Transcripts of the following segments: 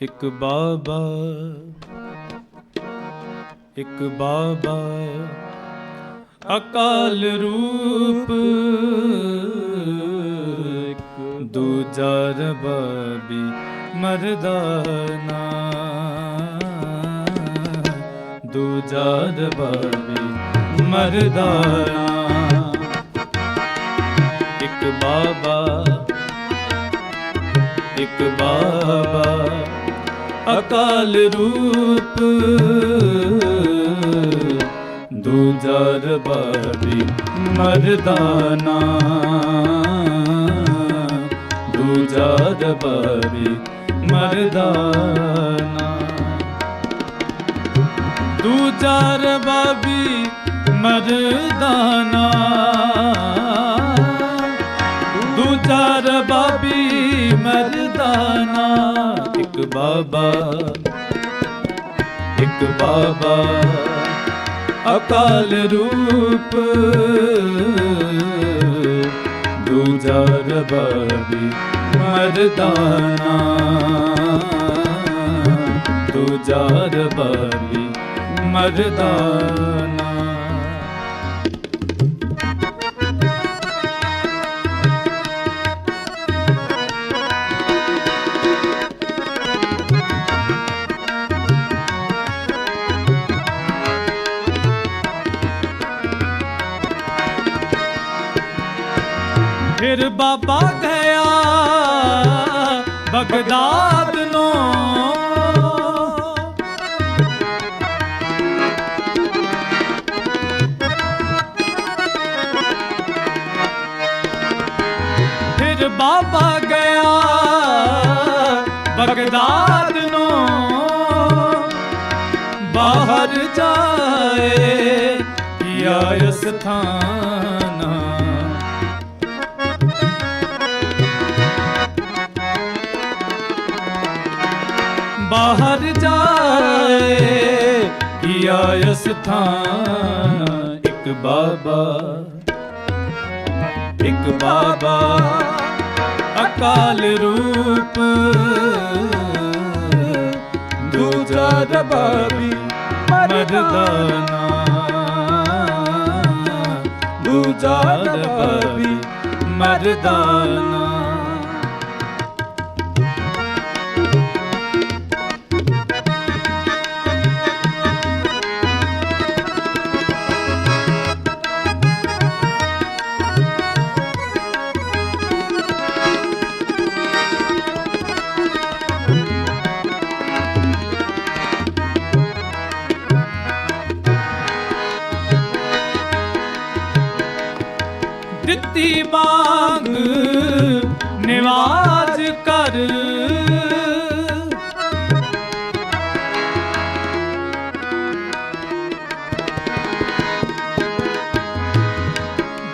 ਇੱਕ ਬਾਬਾ ਇੱਕ ਬਾਬਾ, ਅਕਾਲ ਰੂਪ, ਦੂਜਾ ਰਬਾਬੀ ਮਰਦਾਨਾ ਦੂਜਾ ਰਬਾਬੀ ਮਰਦਾਨਾ ਇੱਕ ਬਾਬਾ ਇੱਕ ਬਾਬਾ ਅਕਾਲ ਰੂਪ। ਦੂਜਾ ਬਾਬੀ ਮਰਦਾਨਾ। ਦੂਜਾ ਬਾਬੀ ਮਰਦਾਨਾ। ਦੂਜਾ ਬਾਬੀ ਮਰਦਾਨਾ। ਦੂਜਾ ਬਾਬੀ ਮਰਦਾਨਾ। ਇੱਕ ਬਾਬਾ ਇੱਕ ਬਾਬਾ ਅਕਾਲ ਰੂਪ। ਦੂਜਾ ਰਬਾਬੀ ਮਰਦਾਨਾ ਦੂਜਾ ਰਬਾਬੀ ਮਰਦਾਨਾ ਫਿਰ ਬਾਬਾ ਗਿਆ ਬਗਦਾਦ ਨੂੰ। ਫਿਰ ਬਾਬਾ ਗਿਆ ਬਗਦਾਦ ਨੂੰ। ਬਾਹਰ ਜਾਏ ਯਾ ਥਾਂ ਬਾਹਰ ਜਾਏ ਕੀਆ ਸਥਾਨ ਇੱਕ ਬਾਬਾ ਇੱਕ ਬਾਬਾ ਅਕਾਲ ਰੂਪ। ਦੂਜਾ ਰਬਾਬੀ ਮਰਦਾਨਾ। ਦੂਜਾ ਰਬਾਬੀ ਮਰਦਾਨਾ।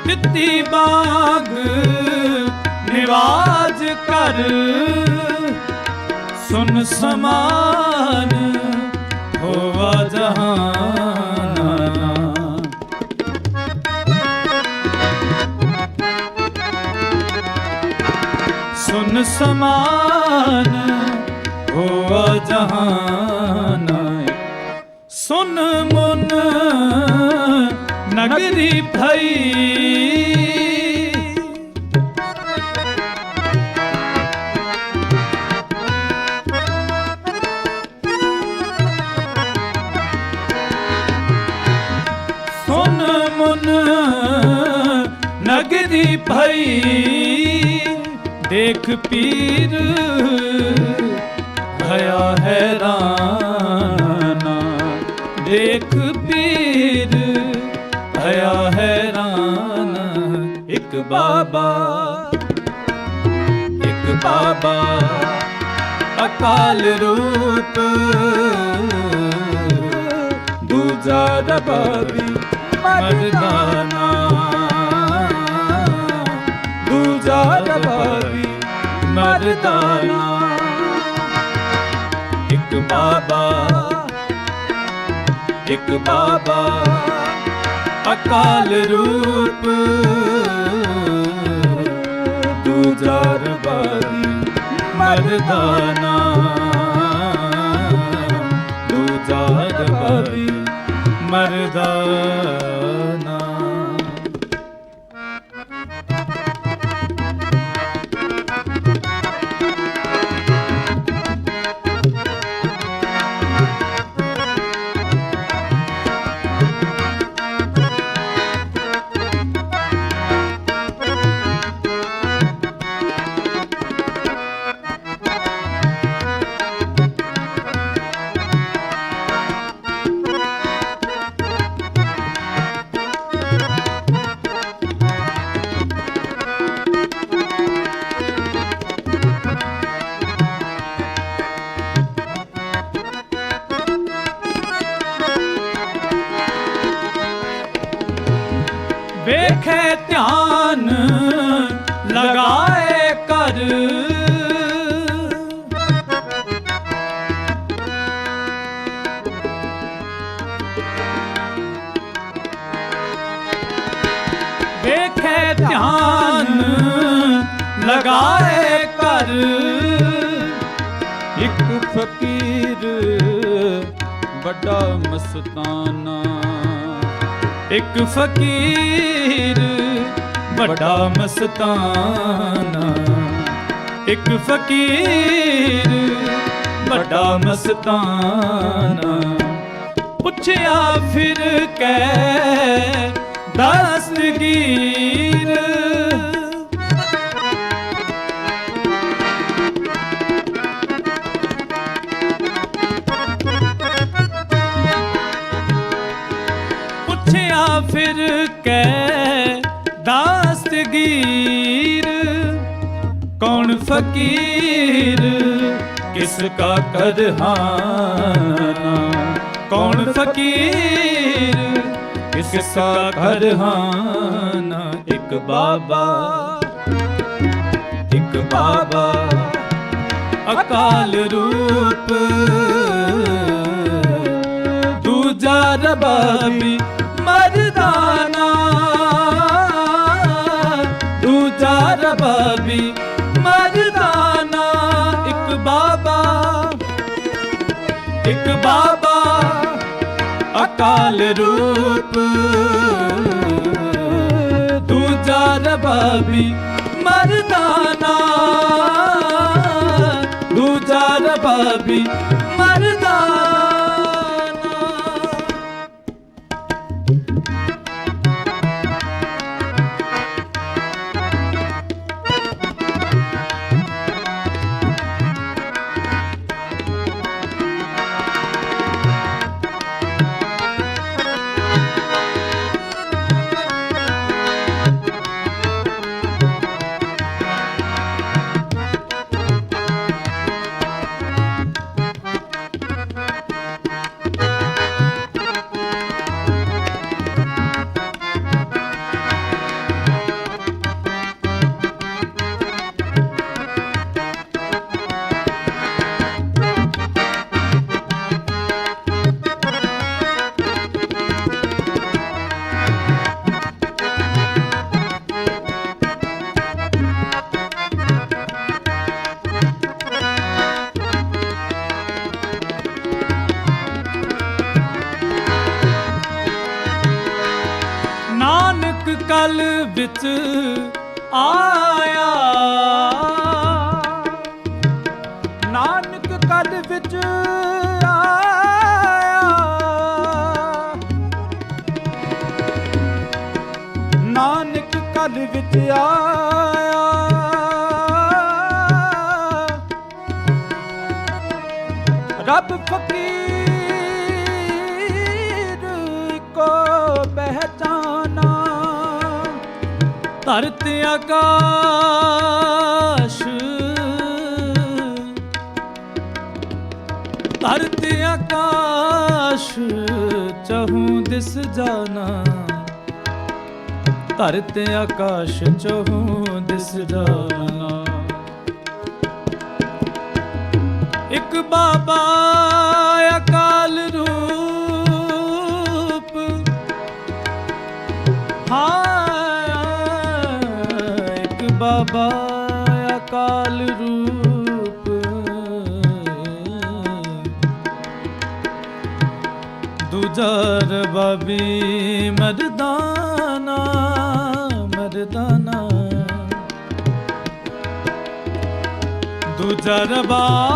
ਦਿੱਤੀ ਬਾਗ ਨਿਵਾਜ ਕਰ। ਸੁਨ ਸਮਾਨ ਹੋਵਾ ਜਹਾਨਾ ਸੁਨ ਸਮਾਨ ਹੋਆ ਜਹਾਨਾ ਸੁਨ ਮਨ ਨਗਰੀ ਭਈ। ਸੁਨ ਮਨ ਨਗਰੀ ਭਈ। ਦੇਖ ਪੀਰ, ਭਇਆ ਹੈਰਾਨਾ। ਦੇਖ ਪੀਰ, ਭਇਆ ਹੈਰਾਨ। ਇੱਕ ਬਾਬਾ ਇੱਕ ਬਾਬਾ ਅਕਾਲ ਰੂਪ। ਦੂਜਾ ਰਬਾਬੀ ਮਰਦਾਨਾ। ਮਰਦਾਨਾ। ਇੱਕ ਬਾਬਾ ਇੱਕ ਬਾਬਾ ਅਕਾਲ ਰੂਪ। ਦੂਜਾ ਰਬਾਬੀ ਮਰਦਾਨਾ। ਵੇਖੇ ਧਿਆਨ ਲਗਾਏ ਕਰ ਇੱਕ ਫਕੀਰ ਵੱਡਾ ਮਸਤਾਨਾ। ਇੱਕ ਫਕੀਰ ਵੱਡਾ ਮਸਤਾਨਾ। ਇੱਕ ਫਕੀਰ ਵੱਡਾ ਮਸਤਾਨਾ। ਪੁੱਛਿਆ ਫਿਰ ਕੈ ਦਸਤਗੀਰ ਪੁੱਛਿਆ ਫਿਰ ਕੈ ਦਸਤਗੀਰ ਕੌਣ ਫਕੀਰ? ਕਿਸ ਕਾ ਕਰਹਾਨਾ ਕੌਣ ਫਕੀਰ? ਕਿਸ ਕਾ ਕਰਹਾਨਾ ਇੱਕ ਬਾਬਾ। ਇੱਕ ਬਾਬਾ ਅਕਾਲ ਰੂਪ। ਦੂਜਾ ਰਬਾਬੀ ਮਰਦਾਨਾ। ਦੂਜਾ ਰਬਾਬੀ ਮਰਦਾਨਾ। ਇੱਕ ਬਾਬਾ ਇੱਕ ਬਾਬਾ ਕਾਲ ਰੂਪ। ਦੂਜਾ ਰਬਾਬੀ ਮਰਦਾਨਾ। ਦੂਜਾ ਰਬਾਬੀ ਨਾਨਕ ਕਲ ਵਿੱਚ ਆਇਆ। ਨਾਨਕ ਕਲ ਵਿੱਚ ਆਇਆ। ਨਾਨਕ ਕਲ ਵਿੱਚ ਆਇਆ। ਰੱਬ ਫਕੀਰ ਧਰਤ ਆਕਾਸ਼। ਧਰਤ ਆਕਾਸ਼ ਚਹੂ ਦਿਸ ਜਾਣਾ। ਧਰਤ ਆਕਾਸ਼ ਚਹੂ ਦਿਸ ਜਾਣਾ। ਬਾਬੀ ਮਰਦਾਨਾ ਮਰਦਾਨਾ। ਦੂਜਾ ਰਬਾਬੀ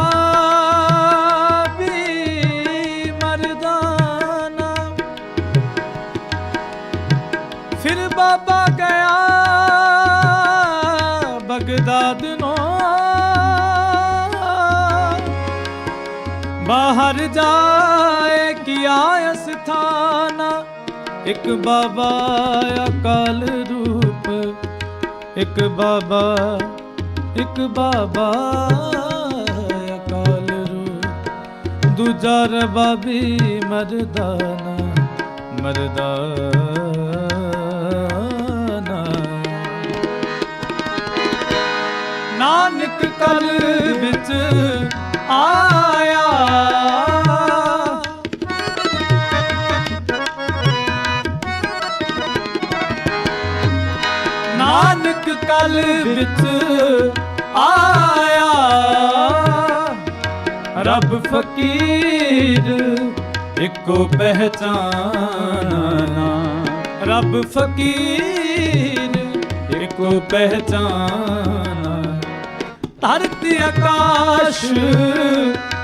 ਮਰਦਾਨਾ। ਫਿਰ ਬਾਬਾ ਗਿਆ ਬਗਦਾਦ ਨੂੰ। ਬਾਹਰ ਜਾਏ ਕੀਆ ਅਸਥਾਨਾ ਇੱਕ ਬਾਬਾ ਅਕਾਲ ਰੂਪ, ਇੱਕ ਬਾਬਾ ਇੱਕ ਬਾਬਾ ਅਕਾਲ ਰੂਪ। ਦੂਜਾ ਰਬਾਬੀ ਮਰਦਾਨਾ ਮਰਦਾਨਾ। ਨਾਨਕ ਵਿੱਚ ਆਇਆ। ਰੱਬ ਫਕੀਰ ਇੱਕੋ ਪਹਿਚਾਨਾ ਰੱਬ ਫਕੀਰ ਇੱਕੋ ਪਹਿਚਾਨਾ ਧਰਤੀ ਆਕਾਸ਼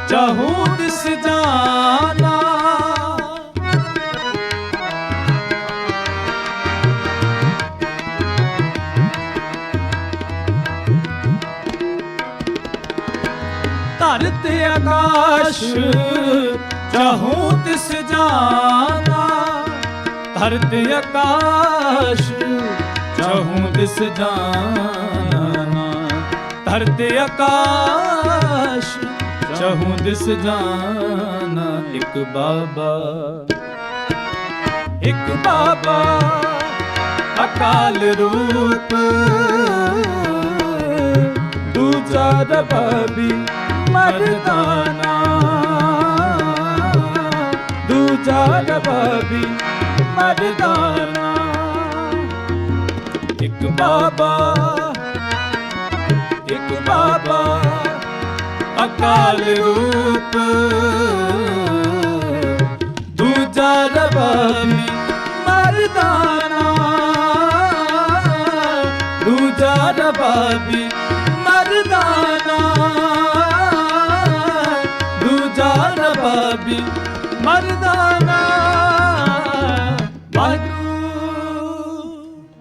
ਚਾਹੂ ਦਿਸ ਧਰਤ ਆਕਾਸ਼ ਚਾਹੂ ਤਿਸ ਜਾਣਾ ਧਰਤ ਆਕਾਸ਼ ਚਾਹੂ ਤਿਸ ਜਾਣਾ ਧਰਤ ਆਕਾਸ਼ ਚਾਹੂ ਤਿਸ ਜਾਣਾ ਇੱਕ ਬਾਬਾ ਇੱਕ ਬਾਬਾ ਅਕਾਲ ਰੂਪ। ਦੂਜਾ ਰਬਾਬੀ ਮਰਦਾਨਾ। ਦੂਜਾ ਰਬਾਬੀ ਮਰਦਾਨਾ। ਇੱਕ ਬਾਬਾ ਇੱਕ ਬਾਬਾ ਅਕਾਲ ਰੂਪ। ਦੂਜਾ ਰਬਾਬੀ ਮਰਦਾਨਾ। ਦੂਜਾ ਰਬਾਬੀ ਦੂਜਾ ਮਰਦਾਨਾ